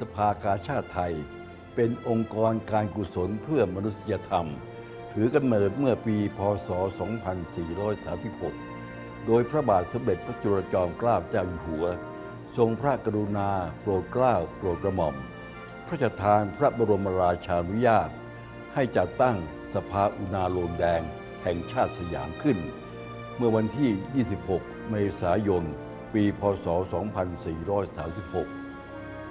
สภากาชาติไทย เป็นองค์กรการกุศลเพื่อมนุษยธรรม ถือกำเนิดเมื่อปี พศ 2436 โดยพระบาทสมเด็จพระจุลจอมเกล้าเจ้าอยู่หัว ทรงพระกรุณา โปรดเกล้าโปรดกระหม่อม พระราชทานพระบรมราชานุญาต ให้จัดตั้งสภาอุณาโลมแดงแห่งชาติสยามขึ้น เมื่อวันที่ 26 เมษายน ปี พศ 2436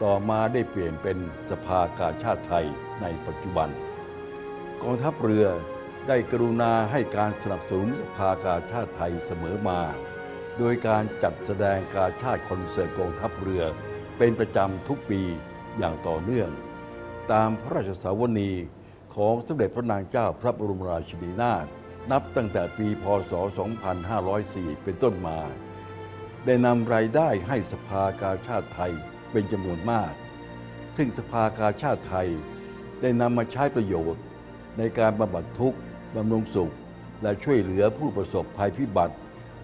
ต่อมาได้เปลี่ยนเป็นสภากาชาติไทยในปัจจุบัน กองทัพเรือได้กรุณาให้การสนับสนุนสภากาชาติไทยเสมอมา โดยการจัดแสดงกาชาติคอนเสิร์ตกองทัพเรือ เป็นประจำทุกปีอย่างต่อเนื่อง ตามพระราชสาวนีของสมเด็จพระนางเจ้าพระบรมราชินีนาถนับตั้งแต่ปีพศ 2504 เป็นต้นมา ได้นำรายได้ให้สภากาชาติไทย เป็นจำนวนมาก ซึ่งสภากาชาติไทยได้นำมาใช้ประโยชน์ ในการบำบัดทุกข์บำรุงสุข และช่วยเหลือผู้ประสบภัยพิบัติ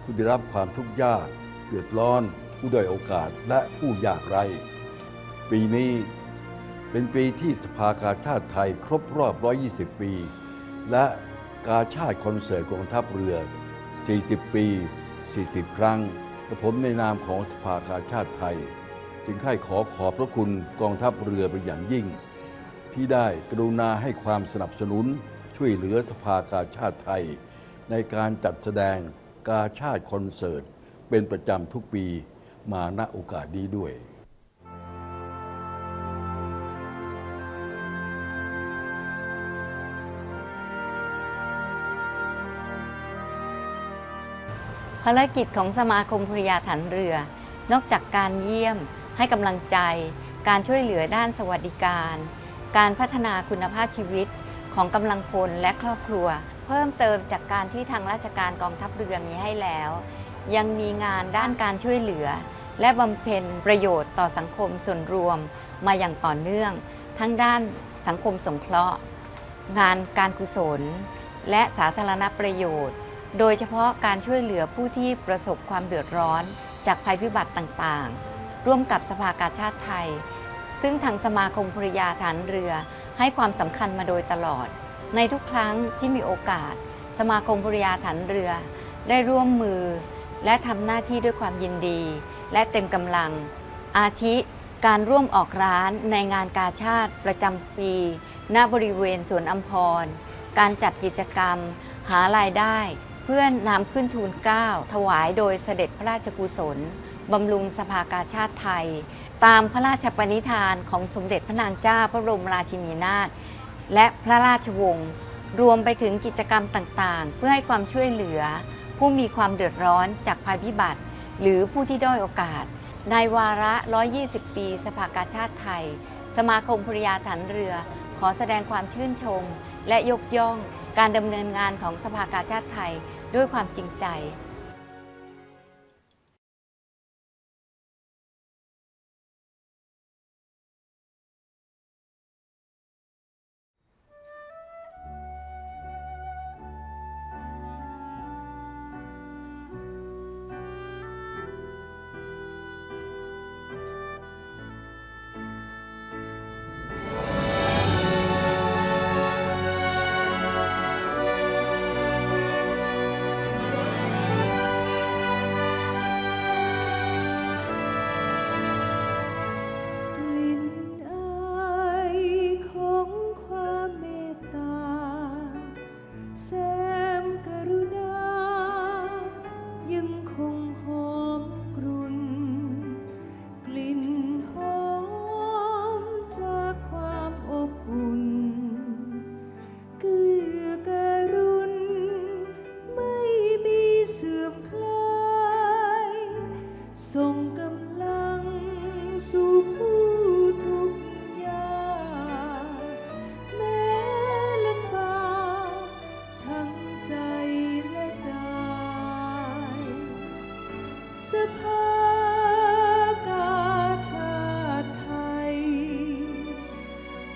ผู้ได้รับความทุกข์ยากเดือดร้อน ผู้ด้อยโอกาสและผู้ยากไร้ ปีนี้เป็นปีที่สภากาชาติไทยครบรอบ 120 ปี และกาชาติคอนเสิร์ตกองทัพเรือ 40 ปี 40 ครั้งกระผมในนามของสภากาชาติไทย จึงให้ขอขอบพระคุณกองทัพเรือเป็นอย่างยิ่ง ที่ได้กรุณาให้ความสนับสนุนช่วยเหลือสภากาชาติไทย ในการจัดแสดงกาชาติคอนเสิร์ต เป็นประจำทุกปีมาณโอกาสนี้ด้วยภารกิจของสมาคมภริยาฐานเรือ นอกจากการเยี่ยม ให้กำลังใจ การช่วยเหลือด้านสวัสดิการ การพัฒนาคุณภาพชีวิตของกำลังพลและครอบครัว เพิ่มเติมจากการที่ทางราชการกองทัพเรือมีให้แล้ว ยังมีงานด้านการช่วยเหลือ และบำเพ็ญประโยชน์ต่อสังคมส่วนรวมมาอย่างต่อเนื่อง ทั้งด้านสังคมสงเคราะห์ งานการกุศล และสาธารณประโยชน์ โดยเฉพาะการช่วยเหลือผู้ที่ประสบความเดือดร้อนจากภัยพิบัติต่างๆ ร่วมกับสภากาชาติไทย ซึ่งทางสมาคมภริยาฐานเรือให้ความสำคัญมาโดยตลอด ในทุกครั้งที่มีโอกาส สมาคมภริยาฐานเรือ ได้ร่วมมือ และทำหน้าที่ด้วยความยินดี และเต็มกำลัง อาทิการร่วมออกร้านในงานกาชาติประจำปี ณบริเวณสวนอัมพร การจัดกิจกรรม หารายได้ เพื่อนนำขึ้นทูลเกล้าถวายโดยเสด็จพระราชกุศลบำรุงสภากาชาติไทย ตามพระราชปณิธานของสมเด็จพระนางเจ้าพระบรมราชินีนาถและพระราชวงศ์รวมไปถึงกิจกรรมต่างๆ เพื่อให้ความช่วยเหลือ ผู้มีความเดือดร้อนจากภัยพิบัติ หรือผู้ที่ด้อยโอกาส ในวาระ 120 ปีสภากาชาติไทย สมาคมภริยาฐานเรือ ขอแสดงความชื่นชม และยกย่องการดำเนินงานของสภากาชาติไทยด้วยความจริงใจ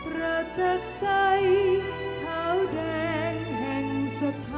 ประจักษ์ใจขาวแดงแห่งศรัทธา